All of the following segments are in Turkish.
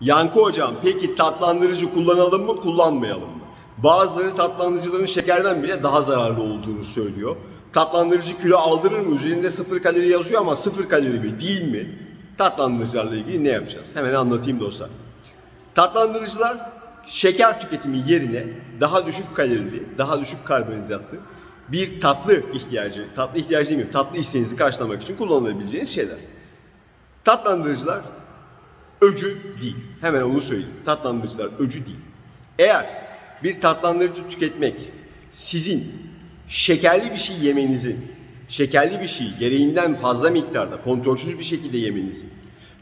Yankı hocam peki tatlandırıcı kullanalım mı kullanmayalım mı? Bazıları tatlandırıcıların şekerden bile daha zararlı olduğunu söylüyor. Tatlandırıcı kilo aldırır mı? Üzerinde sıfır kalori yazıyor ama sıfır kalori mi değil mi? Tatlandırıcılarla ilgili ne yapacağız? Hemen anlatayım dostlar. Tatlandırıcılar şeker tüketimi yerine daha düşük kalorili, daha düşük karbonhidratlı bir tatlı ihtiyacı, tatlı ihtiyacı değil mi? Tatlı isteğinizi karşılamak için kullanılabileceğiniz şeyler. Tatlandırıcılar öcü değil. Hemen onu söyleyeyim. Tatlandırıcılar öcü değil. Eğer bir tatlandırıcı tüketmek sizin şekerli bir şey yemenizi, şekerli bir şey gereğinden fazla miktarda kontrolsüz bir şekilde yemenizi,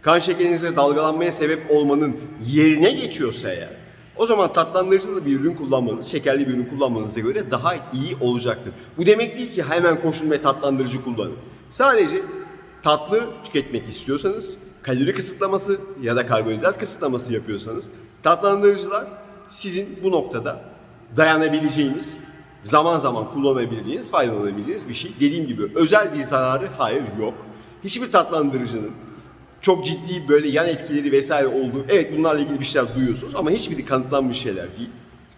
kan şekerinize dalgalanmaya sebep olmanın yerine geçiyorsa eğer, o zaman tatlandırıcılı bir ürün kullanmanız, şekerli bir ürün kullanmanıza göre daha iyi olacaktır. Bu demek değil ki hemen koşun ve tatlandırıcı kullanın. Sadece tatlı tüketmek istiyorsanız, kalori kısıtlaması ya da karbonhidrat kısıtlaması yapıyorsanız, tatlandırıcılar sizin bu noktada dayanabileceğiniz, zaman zaman kullanabileceğiniz, faydalanabileceğiniz bir şey. Dediğim gibi özel bir zararı hayır yok. Hiçbir tatlandırıcının çok ciddi böyle yan etkileri vesaire olduğu, evet bunlarla ilgili bir şeyler duyuyorsunuz ama hiçbiri kanıtlanmış şeyler değil.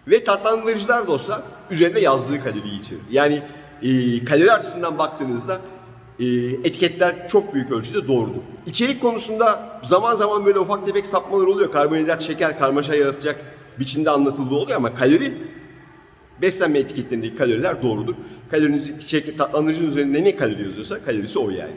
Ve tatlandırıcılar dostlar üzerinde yazdığı kaloriyi içerir. Yani e, kalori açısından baktığınızda etiketler çok büyük ölçüde doğrudur. İçerik konusunda zaman zaman böyle ufak tefek sapmalar oluyor. Karbonhidrat, şeker, karmaşa yaratacak biçimde anlatıldığı oluyor ama kalori beslenme etiketlerindeki kaloriler doğrudur. Kaloriniz, şey, tatlandırıcının üzerinde ne kalori yazıyorsa kalorisi o yani.